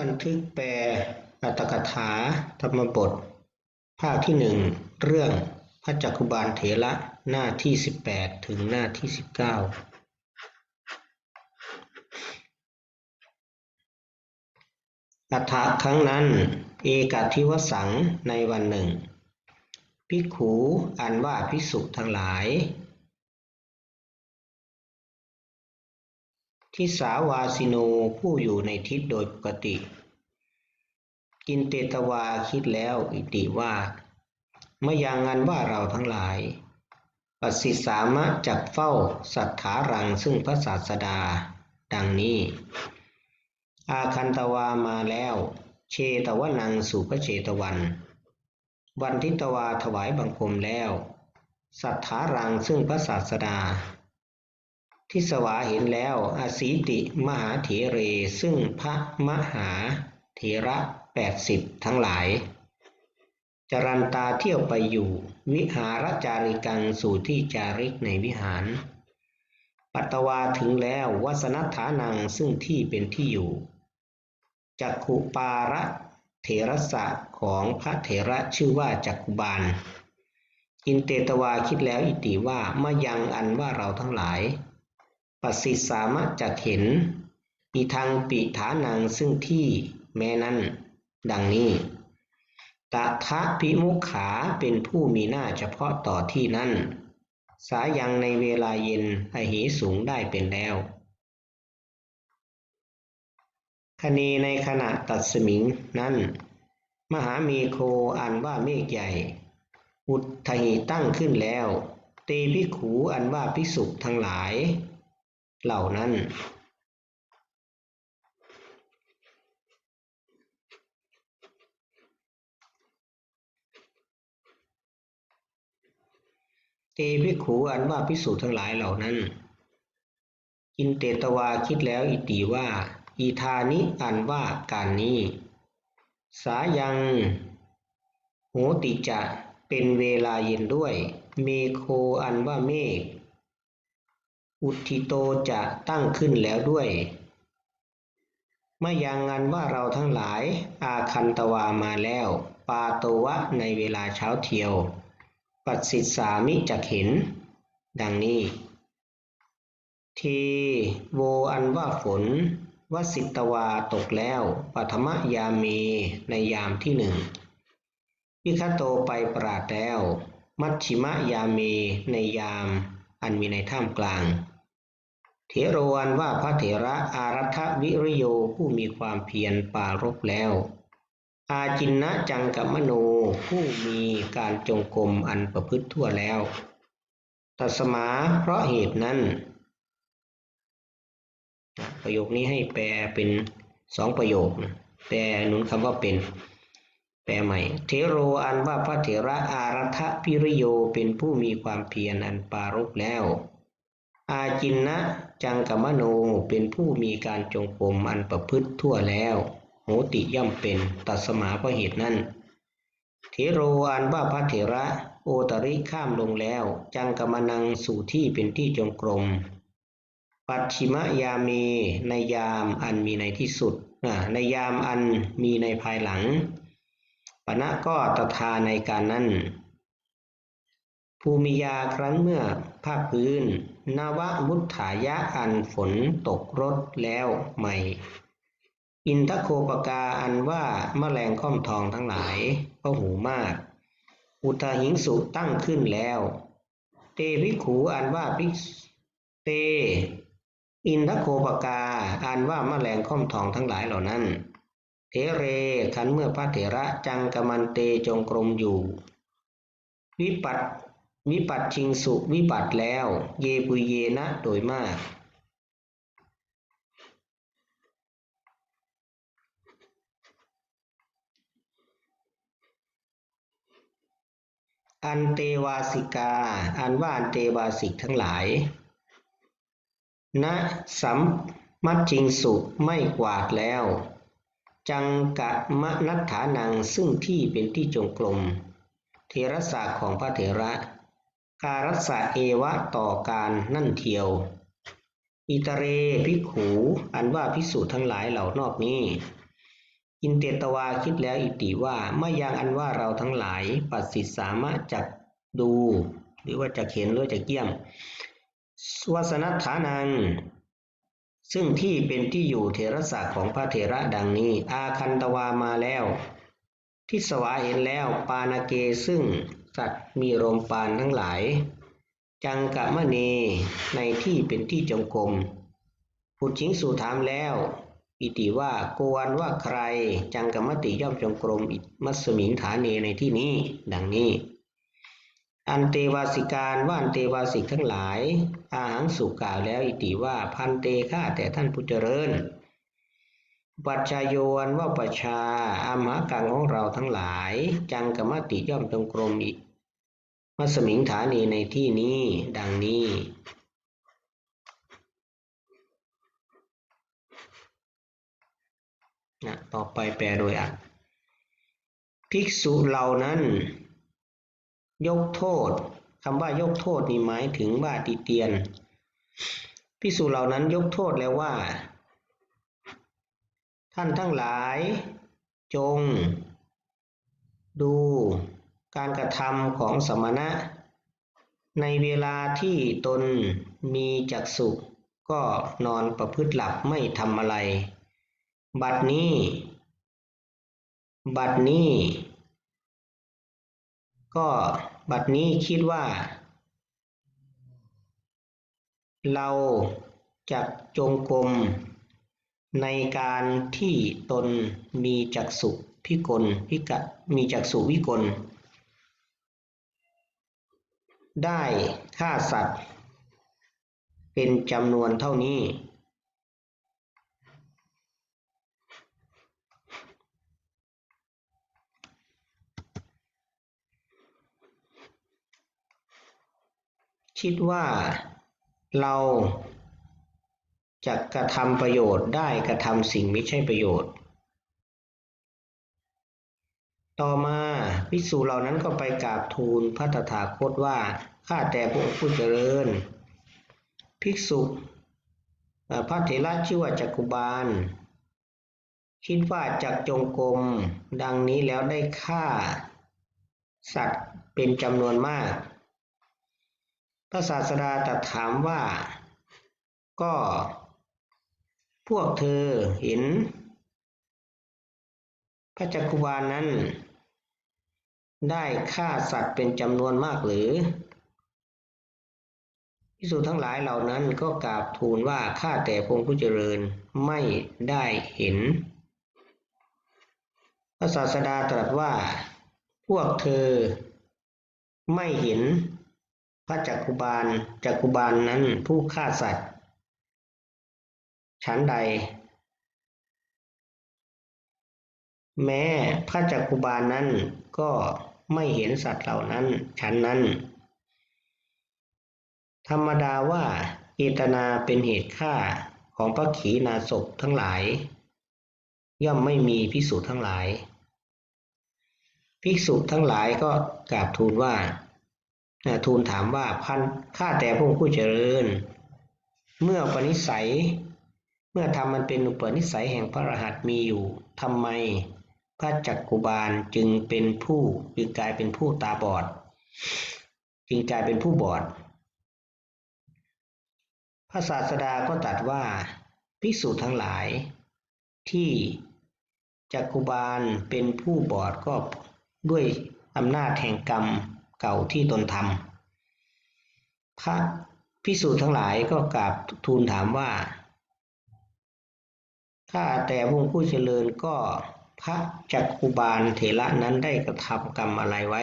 บันทึกแปลอัตถกถาธรรมบท ภาคที่หนึ่งเรื่องพระจักคุบาลเถระหน้าที่สิบแปดถึงหน้าที่สิบเก้าอัฏฐะครั้งนั้น เอกทิวสังในวันหนึ่งภิกขุอันว่าภิกษุทั้งหลาย ทิสาวาสิโนผู้อยู่ในทิศโดยปกติ กินเตตวาคิดแล้วอิติว่าเมื่อยังงันว่าเราทั้งหลาย ปัสสิสามะจักเฝ้าสัทธารังซึ่งพระศาสดา ดังนี้ อาคันตวามาแล้ว เชตวนังสู่พระเชตวัน วันทิตวาถวายบังคมแล้ว สัทธารังซึ่งพระศาสดา ทิสวาเห็นแล้วอาสีติมหาเถเร ซึ่งพระมหาเถระแปดสิบทั้งหลาย จรันตาเที่ยวไปอยู่ วิหารจาริกังสู่ที่จาริกในวิหาร ปัตตวาถึงแล้ววัสนฐานังซึ่งที่เป็นที่อยู่ จักขุปาระเถระสะของพระเถระชื่อว่าจักขุบาลอินเตตวาคิดแล้วอิติว่ามายังอันว่าเราทั้งหลาย ปสิสามะจักเห็นอีทางปิฐานังซึ่งที่แม้นั้น ดังนี้ตถาพิมุขขาเป็นผู้มีหน้าเฉพาะต่อที่นั้น สายังในเวลาเย็นอหิสูงได้เป็นแล้วคณีในขณะตัดสมิงนั้น มหาเมโคอันว่าเมฆใหญ่ อุทหิตั้งขึ้นแล้ว เตพิขูอันว่าพิสุทั้งหลาย เหล่านั้นเตพิขูอันว่าพิสุทั้งหลายเหล่านั้นอินเตตวาคิดแล้วอิติว่า อีธานิอันว่าการนี้ สายังโหติจะเป็นเวลาเย็นด้วย เมโคอันว่าเมฆ อุทิโตจะตั้งขึ้นแล้วด้วยเมื่อยังงันว่าเราทั้งหลายอาคันตวามาแล้ว ปาโตวะในเวลาเช้าเที่ยว ปัสสิสามิจะเห็น ดังนี้ ทีโวอันว่าฝนวสิตวาตกแล้วปัทมยามีในยามที่หนึ่งพิคโตไปปราดแล้ว มัชชิมะยามีในยาม อันมีในท่ามกลาง เถโรวันว่าพระเถระอารัฐวิริโยผู้มีความเพียรปารบแล้ว อาจินนะจังกัมโนผู้มีการจงกรมอันประพฤติทั่วแล้วตัสมาเพราะเหตุนั้น ประโยคนี้ให้แปลเป็นสองประโยคนะแปลหนุนคำว่าเป็น แปลใหม่ เทโรอันว่าพระเถระอารัฐพิริโยเป็นผู้มีความเพียรอันปารบแล้ว อาจินนะ จังกมโนเป็นผู้มีการจงกรมอันประพฤติทั่วแล้วโหติย่อมเป็นตัสมาเพราะเหตุนั้นเทโรอันว่าพระเถระโอตริข้ามลงแล้ว จังกมนังสู่ที่เป็นที่จงกรม ปัจฉิมยามีในยามอันมีในที่สุดในยามอันมีในภายหลังปณะก็ตถาในการนั้น ภูมิยาครั้นเมื่อภาคพื้น นวมุถายะอันฝนตกรถแล้วใหม่ อินทโคปกาอันว่าแมลงค่อมทองทั้งหลายก็หูมาก อุตหิงสุตั้งขึ้นแล้ว เตวิขูอันว่าพิเต อินทโคปกาอ่านว่าแมลงค่อมทองทั้งหลายเหล่านั้นเทเรขันเมื่อพระเถระจังกมันเตจงกรมอยู่ วิปัต วิปัตชิงสุวิปัตแล้ว เยปุเยนะโดยมาก อันเตวาสิกา อันว่าอันเตวาสิกทั้งหลายณสัมมัจิงสุไม่กวาดแล้ว จังกะมะนัฐานังซึ่งที่เป็นที่จงกรมเทระศาสของพระเถระ การัสะเอวะต่อการนั่นเทียว อิตเรพิขูอันว่าพิสูจน์ทั้งหลายเหล่านอกนี้ อินเตตวาคิดแล้วอิติว่าไม่ยังอันว่าเราทั้งหลายปัสสิสามารถจักดู หรือว่าจะเห็นหรือจะเกี่ยมวสนัฐานัง ซึ่งที่เป็นที่อยู่เทระศักของพระเถระดังนี้ อาคันตวามาแล้ว ทิสวาเห็นแล้วปานาเกซึ่งสัตว์มีลมปานทั้งหลาย จังกะมะเนในที่เป็นที่จงกรมผู้ชิงสู่ถามแล้วอิติว่าโกวันว่าใคร จังกะมติย่อมจงกรมมัสมินฐานเนในที่นี้ ดังนี้ อันเตวาสิการว่าอันเตวาสิกทั้งหลาย อาหังสุกล่าวแล้วอิติว่าพันเตฆ่าแต่ท่านผู้เจริญ ปัจชายโยนว่าปัจชาอามหากังของเราทั้งหลาย จังกมติย่อมจงกรมอิมัสมิงฐานีในที่นี้ดังนี้ นะต่อไปแปลโดยอัดภิกษุเหล่านั้น ยกโทษคำว่ายกโทษนี่หมายถึงว่าติเตียนภิกษุเหล่านั้นยกโทษแล้วว่า ท่านทั้งหลาย จง ดูการกระทำของสมณะ ในเวลาที่ตนมีจักสุก็นอนประพฤติหลับไม่ทำอะไร บัดนี้ บัดนี้ ก็บัดนี้คิดว่า เราจะจงกรม ในการที่ตนมีจักสุพิกลพิกะมีจักสุวิกล ได้ฆ่าสัตว์ เป็นจำนวนเท่านี้ คิดว่าเรา จะกระทำประโยชน์ได้กระทำสิ่งไม่ใช่ประโยชน์ ต่อมาภิกษุเหล่านั้นก็ไปกราบทูลพระตถาคตว่าข้าแต่พระองค์ผู้เจริญ ภิกษุพระเถระชื่อว่าจักกุบาล คิดว่าจักจงกรมดังนี้แล้วได้ฆ่า สัตว์เป็นจำนวนมาก พระศาสดาตรัสถามว่าก็ พวกเธอเห็น พระจักรวาลนั้น ได้ฆ่าสัตว์เป็นจำนวนมากหรือพิสูจทั้งหลายเหล่านั้นก็กราบทูลว่าข้าแต่พงผู้เจริญไม่ได้เห็น พระศาสดาตรัสว่า พวกเธอ ไม่เห็น พระจักกุบาลจักกุบาลนั้นผู้ฆ่าสัตว์ ชั้นใด แม้พระจักกุบาลนั้นก็ไม่เห็นสัตว์เหล่านั้นชั้นนั้น ธรรมดาว่าเจตนาเป็นเหตุฆ่าของพระขีณาสพทั้งหลาย ย่อมไม่มีภิกษุทั้งหลาย ภิกษุทั้งหลายก็กราบทูลว่าทูลถามว่าพันข้าแต่พระผู้เจริญ เมื่อปณิสัย เมื่อธรรมมันเป็นอุปนิสัยแห่งพระรหัสมีอยู่ทำไมพระจักกุบาลจึงเป็นผู้จึงกลายเป็นผู้ตาบอด จึงกลายเป็นผู้บอด พระศาสดาก็ตรัสว่าภิกษุทั้งหลาย ที่จักกุบาลเป็นผู้บอดก็ด้วยอำนาจแห่งกรรมเก่าที่ตนทำพระภิกษุทั้งหลายก็กราบทูลถามว่า ข้าแต่พระผู้เจริญก็พระจักคุบาลเถระนั้นได้กระทำกรรมอะไรไว้